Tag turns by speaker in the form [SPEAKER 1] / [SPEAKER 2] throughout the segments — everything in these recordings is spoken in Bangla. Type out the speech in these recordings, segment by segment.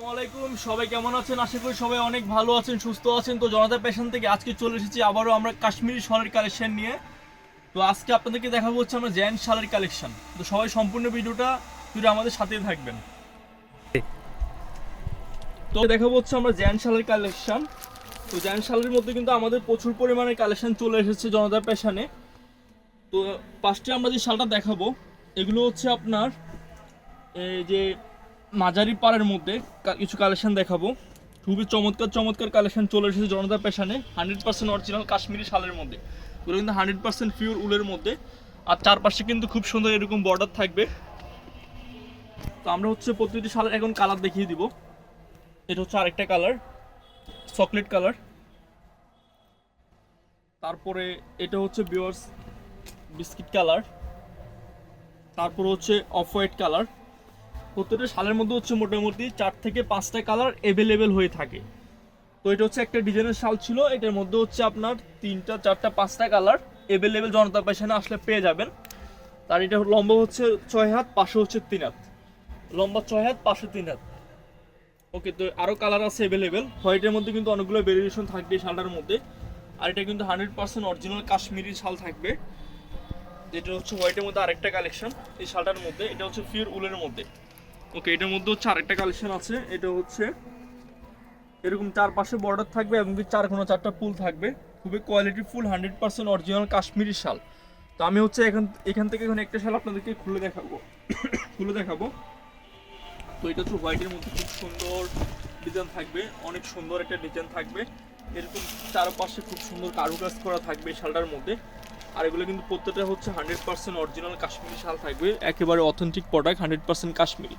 [SPEAKER 1] আসসালামু আলাইকুম। সবাই কেমন আছেন? আশা করি সবাই অনেক ভালো আছেন, সুস্থ আছেন। তো জনতা পেশন থেকে আজকে চলে এসেছি আবারও আমরা কাশ্মীরি শালের কালেকশন নিয়ে। তো আজকে আপনাদেরকে দেখাবো হচ্ছে আমরা জ্যান শালের কালেকশন। তো সবাই সম্পূর্ণ ভিডিওটা জুড়ে আমাদের সাথেই থাকবেন। তো দেখাবো হচ্ছে আমরা জ্যান শালের কালেকশন। তো জ্যান শালের মধ্যে কিন্তু আমাদের প্রচুর পরিমাণে কালেকশন চলে এসেছে জনতা পেশানে তো ফার্স্টে আমরা যে শালটা দেখাবো, এগুলো হচ্ছে আপনার, এই যে মাঝারি পাড়ের মধ্যে কিছু কালেকশন দেখাবো। খুবই চমৎকার চমৎকার কালেকশন চলে এসেছে জনতা পেশানে হান্ড্রেড পার্সেন্ট অরিজিনাল কাশ্মীরি শালের মধ্যে। এগুলো কিন্তু হান্ড্রেড পার্সেন্ট পিওর উলের মধ্যে। আর চারপাশে কিন্তু খুব সুন্দর এরকম বর্ডার থাকবে। তো আমরা হচ্ছে প্রতিটি শালের এখন কালার দেখিয়ে দিব। এটা হচ্ছে আরেকটা কালার চকলেট কালার তারপরে এটা হচ্ছে বিয়ার্স বিস্কিট কালার তারপরে হচ্ছে অফ হোয়াইট কালার প্রত্যেকটা শালের মধ্যে হচ্ছে মোটামুটি চার থেকে পাঁচটা কালার অ্যাভেলেবেল হয়ে থাকে। তো এটা হচ্ছে একটা ডিজাইনের শাল ছিল, এটার মধ্যে হচ্ছে আপনার তিনটা, চারটা, পাঁচটা কালার অ্যাভেলেবেল জনতা পেশানে আসলে পেয়ে যাবেন। তার এটা লম্বা হচ্ছে ছয় হাত, পাশে হচ্ছে তিন হাত। লম্বা ছয় হাত, পাশে তিন হাত। ওকে তো আরও কালার আছে অ্যাভেলেবেল হোয়াইটের মধ্যে কিন্তু অনেকগুলো ভেরিয়েশন থাকবে শালটার মধ্যে। আর এটা কিন্তু হান্ড্রেড পার্সেন্ট অরিজিনাল কাশ্মীরি শাল থাকবে। যেটা হচ্ছে হোয়াইটের মধ্যে আরেকটা কালেকশন এই শালটার মধ্যে। এটা হচ্ছে পিওর উলের মধ্যে। ওকে, এটার মধ্যে হচ্ছে আরেকটা কালেকশন আছে। এটা হচ্ছে এরকম চারপাশে বর্ডার থাকবে এবং চার কোনো চারটা ফুল থাকবে। খুবই quality full hundred percent original Kashmiri শাল। তো আমি হচ্ছে এখান এখান থেকে এখন একটা শাল আপনাদেরকে খুলে দেখাবো। খুলে দেখাবো। তো এটা হচ্ছে হোয়াইটের মধ্যে খুব সুন্দর ডিজাইন থাকবে। অনেক সুন্দর একটা ডিজাইন থাকবে। এরকম চারপাশে খুব সুন্দর কারুকাজ করা থাকবে শালটার মধ্যে। আর এগুলো কিন্তু প্রত্যেকটা হচ্ছে হান্ড্রেড পার্সেন্ট অরিজিনাল কাশ্মীরি শাল থাকবে, একেবারে authentic product hundred percent Kashmiri.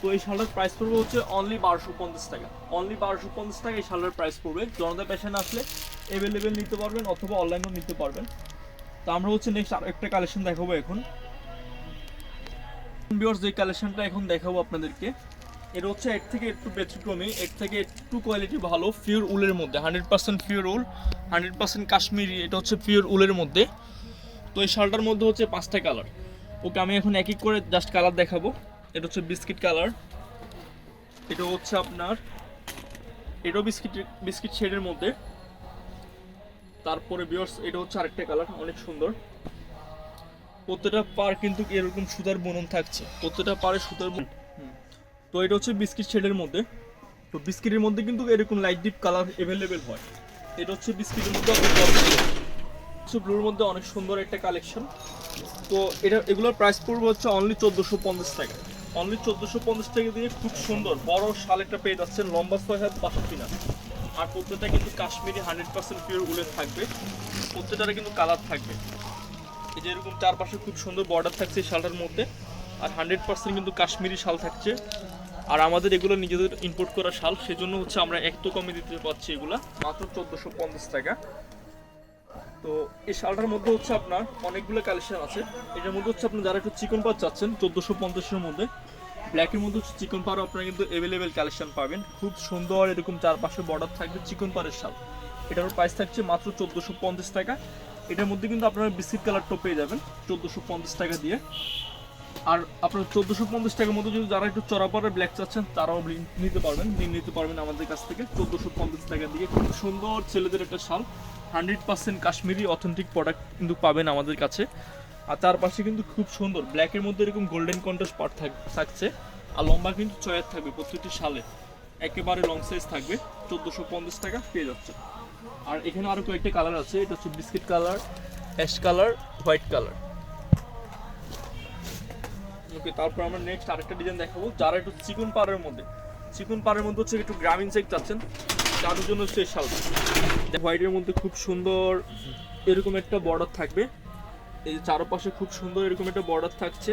[SPEAKER 1] তো এই শালটার প্রাইস পড়বে হচ্ছে অনলি বারোশো পঞ্চাশ টাকা। অনলি বারোশো পঞ্চাশ টাকা এই শালটার প্রাইস পড়বে। জনতা পেশন আসলে অ্যাভেলেবেল নিতে পারবেন অথবা অনলাইনেও নিতে পারবেন। তো আমরা হচ্ছে নেক্সট আর একটা কালেকশন দেখাবো এখন। ভিউয়ার্স যে কালেকশনটা এখন দেখাবো আপনাদেরকে এটা হচ্ছে এর থেকে একটু ব্যতিক্রমী এর থেকে একটু কোয়ালিটি ভালো পিওর উলের মধ্যে hundred percent pure wool hundred percent Kashmiri, এটা হচ্ছে পিওর উলের মধ্যে। তো এই শালটার মধ্যে হচ্ছে পাঁচটা কালার ওকে, আমি এখন এক এক করে জাস্ট কালার দেখাবো। এটা হচ্ছে বিস্কিট কালার এটা হচ্ছে আপনার, এটাও বিস্কিট বিস্কিট শেডের মধ্যে। তারপরে বিয়ার্স এটা হচ্ছে আরেকটা কালার অনেক সুন্দর। প্রত্যেকটা পার কিন্তু এরকম সুতার বুনন থাকছে। প্রত্যেকটা পারে সুতার বুনন। তো এটা হচ্ছে বিস্কিট শেডের মধ্যে। তো বিস্কিটের মধ্যে কিন্তু এরকম লাইট ডিপ কালার অ্যাভেলেবেল হয়। এটা হচ্ছে বিস্কিটের মধ্যে ব্লুর মধ্যে অনেক সুন্দর একটা কালেকশন তো এটা, এগুলোর প্রাইস পড়বে হচ্ছে অনলি চোদ্দোশো পঞ্চাশ টাকা। অনলি চোদ্দোশো পঞ্চাশ টাকা দিয়ে খুব সুন্দর, বড় শাল একটা পেয়ে যাচ্ছেন, লম্বা ছয় হাত পাঁচশো কিনা আর প্রত্যেকটা কিন্তু কাশ্মীরি হান্ড্রেড পার্সেন্ট পিওর উলের থাকবে। প্রত্যেকটারে কিন্তু কালার থাকবে। এই যে এরকম চারপাশে খুব সুন্দর বর্ডার থাকছে এই শালটার মধ্যে। আর হান্ড্রেড পার্সেন্ট কিন্তু কাশ্মীরি শাল থাকছে। আর আমাদের এগুলো নিজেদের ইম্পোর্ট করা শাল, সেজন্য হচ্ছে আমরা একটু কমে দিতে পারছি এগুলা। মাত্র চোদ্দোশো পঞ্চাশ টাকা। তো এই শালটার মধ্যে হচ্ছে আপনার অনেকগুলো কালেকশন আছে। এটার মধ্যে হচ্ছে আপনি যারা একটু চিকন পার চাচ্ছেন, চোদ্দোশো পঞ্চাশের মধ্যে ব্ল্যাকের মধ্যে হচ্ছে চিকন পারও আপনারা কিন্তু অ্যাভেলেবেল কালেকশন পাবেন। খুব সুন্দর এরকম চারপাশে বর্ডার থাকবে চিকন পারের শাল। এটার প্রাইস থাকছে মাত্র চোদ্দোশো পঞ্চাশ টাকা। এটার মধ্যে কিন্তু আপনারা বিস্কিট কালারটাও পেয়ে যাবেন, চোদ্দোশো পঞ্চাশ টাকা দিয়ে। আর আপনার চোদ্দোশো পঞ্চাশ টাকার মধ্যে যদি যারা একটু চড়াপাড়ে ব্ল্যাক চাচ্ছেন, তারাও নিতে পারবেন নিতে পারবেন আমাদের কাছ থেকে চোদ্দোশো পঞ্চাশ টাকা দিয়ে। খুব সুন্দর ছেলেদের একটা শাল, hundred percent Kashmiri authentic product কিন্তু পাবেন আমাদের কাছে। আর তার পাশে কিন্তু খুব সুন্দর ব্ল্যাকের মধ্যে এরকম গোল্ডেন কন্ট্রাস্ট পার্ট থাকছে, আর লম্বা কিন্তু চয়ের থাকবে প্রত্যেকটি সালে একেবারে লং সাইজ থাকবে, চোদ্দোশো পঞ্চাশ টাকা পেয়ে যাচ্ছে আর এখানে আরও কয়েকটা কালার আছে, এটা হচ্ছে biscuit colour ash colour white colour okay, তারপর আমরা নেক্সট আরেকটা ডিজাইন দেখাবো, যারা একটু চিকন পাড়ের মধ্যে। চিকন পাড়ের মধ্যে হচ্ছে একটু গ্রামীণ চেক চাচ্ছেন তাদের জন্য এই হোয়াইটের মধ্যে খুব সুন্দর এরকম একটা বর্ডার থাকবে। এই চারপাশে খুব সুন্দর এরকম একটা বর্ডার থাকছে।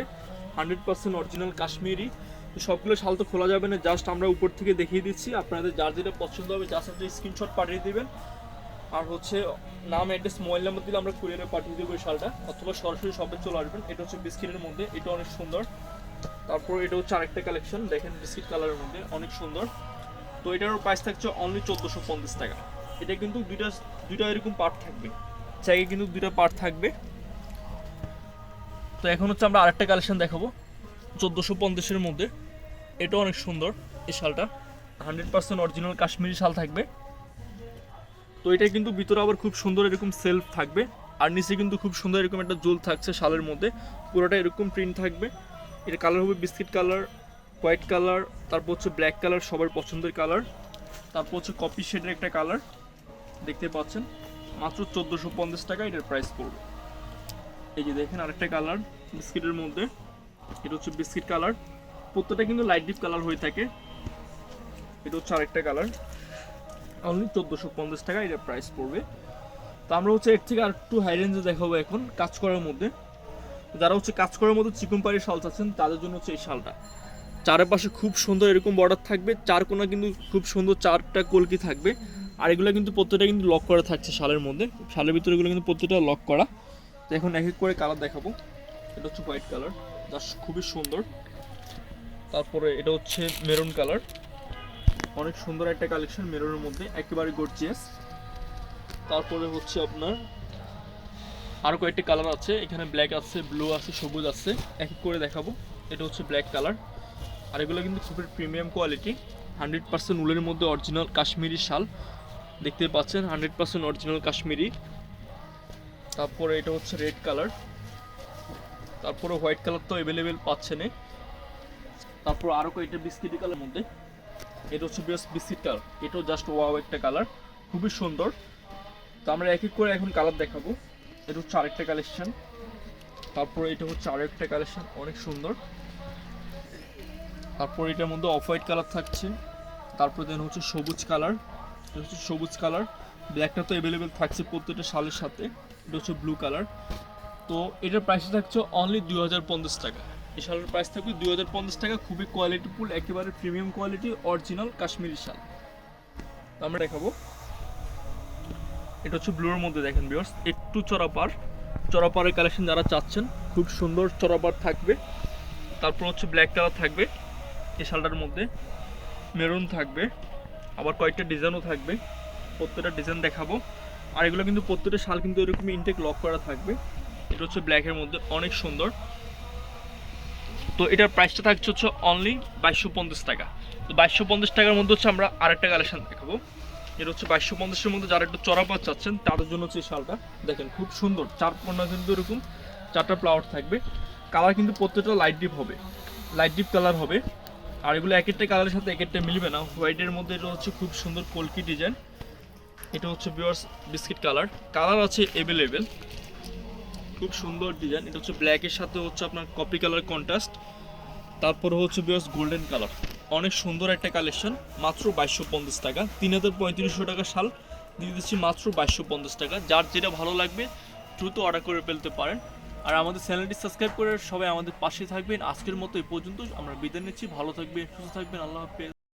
[SPEAKER 1] Hundred percent original Kashmiri. তো সবগুলো শাল তো খোলা যাবে না জাস্ট আমরা উপর থেকে দেখিয়ে দিচ্ছি। আপনাদের যার যেটা পছন্দ হবে জাস্ট আপনি স্ক্রিনশট পাঠিয়ে দিবেন। আর হচ্ছে নাম অ্যাড্রেস মোবাইল নাম্বার দিলে আমরা কুরিয়ারে পাঠিয়ে দেবো এই শালটা। অথবা সরাসরি শপে চলে আসবেন। এটা হচ্ছে বিস্কিটের মধ্যে। এটা অনেক সুন্দর। তারপর এটা হচ্ছে আরেকটা কালেকশন দেখেন বিস্কিট কালারের মধ্যে। অনেক সুন্দর। তো এটারও প্রাইস থাকছে অনলি চোদ্দোশো পঞ্চাশ টাকা। এটা কিন্তু দুইটা দুইটা এরকম পার্ট থাকবে। চাইয়ে কিন্তু দুইটা পার্ট থাকবে। তো এখন হচ্ছে আমরা আরেকটা কালেকশন দেখাবো। চোদ্দোশো পঞ্চাশের মধ্যে। এটা অনেক সুন্দর এই শালটা। হান্ড্রেড পার্সেন্ট অরিজিনাল কাশ্মীরি শাল থাকবে। তো এটা কিন্তু ভিতরে আবার খুব সুন্দর এরকম সেলফ থাকবে। আর নিচে কিন্তু খুব সুন্দর এরকম একটা জোল থাকছে শালের মধ্যে। পুরোটা এরকম প্রিন্ট থাকবে। এর কালার হবে বিস্কিট কালার হোয়াইট কালার তারপর হচ্ছে ব্ল্যাক কালার সবার পছন্দের কালার তারপর হচ্ছে কপি শেডের একটা কালার দেখতে পাচ্ছেন। মাত্র চোদ্দোশো পঞ্চাশ টাকা এটার প্রাইস পড়বে। এই যে দেখেন আরেকটা কালার বিস্কিটের মধ্যে। এটা হচ্ছে বিস্কিট কালার প্রত্যেকটা কিন্তু লাইট ডিপ কালার হয়ে থাকে। এটা হচ্ছে আরেকটা কালার অনলি চোদ্দোশো পঞ্চাশ টাকা এটা প্রাইস পড়বে। তো আমরা হচ্ছে এর থেকে আর একটু হাই রেঞ্জে দেখাবো এখন কাজ করার মধ্যে। যারা হচ্ছে কাজ করার মধ্যে চিকন পাড়ি শাল চাচ্ছেন, তাদের জন্য হচ্ছে এই শালটা। চারপাশে খুব সুন্দর এরকম বর্ডার থাকবে, চার কোনা কিন্তু খুব সুন্দর চারটা কলকি থাকবে। আর এগুলো কিন্তু প্রত্যেকটা কিন্তু লক করা থাকছে শালের মধ্যে। শালের ভিতরে এগুলো কিন্তু প্রত্যেকটা লক করা। তো এখন এক এক করে কালার দেখাবো। এটা হচ্ছে হোয়াইট কালার যা খুবই সুন্দর। তারপরে এটা হচ্ছে মেরুন কালার অনেক সুন্দর একটা কালেকশন মেরুনের মধ্যে, একেবারে গর্জিয়াস তারপরে হচ্ছে আপনার আরও কয়েকটি কালার আছে। এখানে ব্ল্যাক আছে ব্লু আছে, সবুজ আছে। এক এক করে দেখাবো। এটা হচ্ছে ব্ল্যাক কালার আর এগুলো কিন্তু খুবই প্রিমিয়াম কোয়ালিটি হান্ড্রেড পার্সেন্ট উলের মধ্যে অরিজিনাল কাশ্মীরি শাল। দেখতে পাচ্ছেন হান্ড্রেড পার্সেন্ট অরিজিনাল কাশ্মীরি। তারপরে এটা হচ্ছে রেড কালার তারপরে হোয়াইট কালার তো অ্যাভেলেবেল পাচ্ছেন তারপর আরও কয়েকটা বিস্কিটি কালার মধ্যে। এটা হচ্ছে বেশ বিস্কিট এটাও জাস্ট ওয়াও একটা কালার, খুবই সুন্দর। তো আমরা এক এক করে এখন কালার দেখাবো। এটা হচ্ছে আরেকটা কালেকশন তারপরে এটা হচ্ছে আরেকটা কালেকশন অনেক সুন্দর। তারপর এটার মধ্যে অফ হোয়াইট কালার থাকছে। তারপর দেন হচ্ছে সবুজ কালার এটা হচ্ছে সবুজ কালার ব্ল্যাকটা তো অ্যাভেলেবেল থাকছে প্রত্যেকটা শালের সাথে। এটা হচ্ছে ব্লু কালার তো এটার প্রাইস থাকছে অনলি দুই হাজার পঞ্চাশ টাকা। এই শালের প্রাইস থাকবে দুই হাজার পঞ্চাশ টাকা, খুবই কোয়ালিটিফুল একেবারে প্রিমিয়াম কোয়ালিটি অরিজিনাল কাশ্মীরি শাল। আমরা দেখাবো। এটা হচ্ছে ব্লুর মধ্যে দেখেন বিয়ার্স একটু চড়াপার চড়াপাড়ের কালেকশন যারা চাচ্ছেন, খুব সুন্দর চড়াপার থাকবে। তারপর হচ্ছে ব্ল্যাক কালার থাকবে এই শালটার মধ্যে। মেরুন থাকবে, আবার কয়েকটা ডিজাইনও থাকবে। প্রত্যেকটা ডিজাইন দেখাবো। আর এগুলো কিন্তু প্রত্যেকটা শাল কিন্তু এরকম ইনটেক লক করা থাকবে। এটা হচ্ছে ব্ল্যাকের মধ্যে, অনেক সুন্দর। তো এটার প্রাইসটা থাকছে হচ্ছে অনলি বাইশশো পঞ্চাশ টাকা। তো বাইশশো পঞ্চাশ টাকার মধ্যে হচ্ছে আমরা আরেকটা কালেকশন দেখাবো। এটা হচ্ছে বাইশশো পঞ্চাশের মধ্যে যারা একটু চড়াপাত চাচ্ছেন, তাদের জন্য হচ্ছে এই শালটা। দেখেন, খুব সুন্দর। চার কোনা কিন্তু এরকম, চারটা ফ্লাওয়ার থাকবে। কালার কিন্তু প্রত্যেকটা লাইট ডিপ হবে। লাইট ডিপ কালার হবে। আর এগুলো এক একটা কালারের সাথে এক একটা মিলবে না। হোয়াইটের মধ্যে এটা হচ্ছে খুব সুন্দর কলকি ডিজাইন এটা হচ্ছে বিয়ার্স বিস্কিট কালার কালার আছে অ্যাভেলেবেল খুব সুন্দর ডিজাইন এটা হচ্ছে ব্ল্যাকের সাথে হচ্ছে আপনার কপি কালার কন্ট্রাস্ট তারপরে হচ্ছে বিয়ার্স গোল্ডেন কালার অনেক সুন্দর একটা কালেকশন মাত্র বাইশশো পঞ্চাশ টাকা। তিন হাজার পঁয়ত্রিশশো টাকা শাল, দিয়ে দিচ্ছি মাত্র বাইশশো পঞ্চাশ টাকা। যার যেটা ভালো লাগবে, দ্রুত অর্ডার করে ফেলতে পারেন। আর আমাদের চ্যানেলটি সাবস্ক্রাইব করে সবাই আমাদের পাশে থাকবেন। আজকের মতো এই পর্যন্ত আমরা বিদায় নিচ্ছি। ভালো থাকবেন, সুস্থ থাকবেন। আল্লাহ হাফেজ।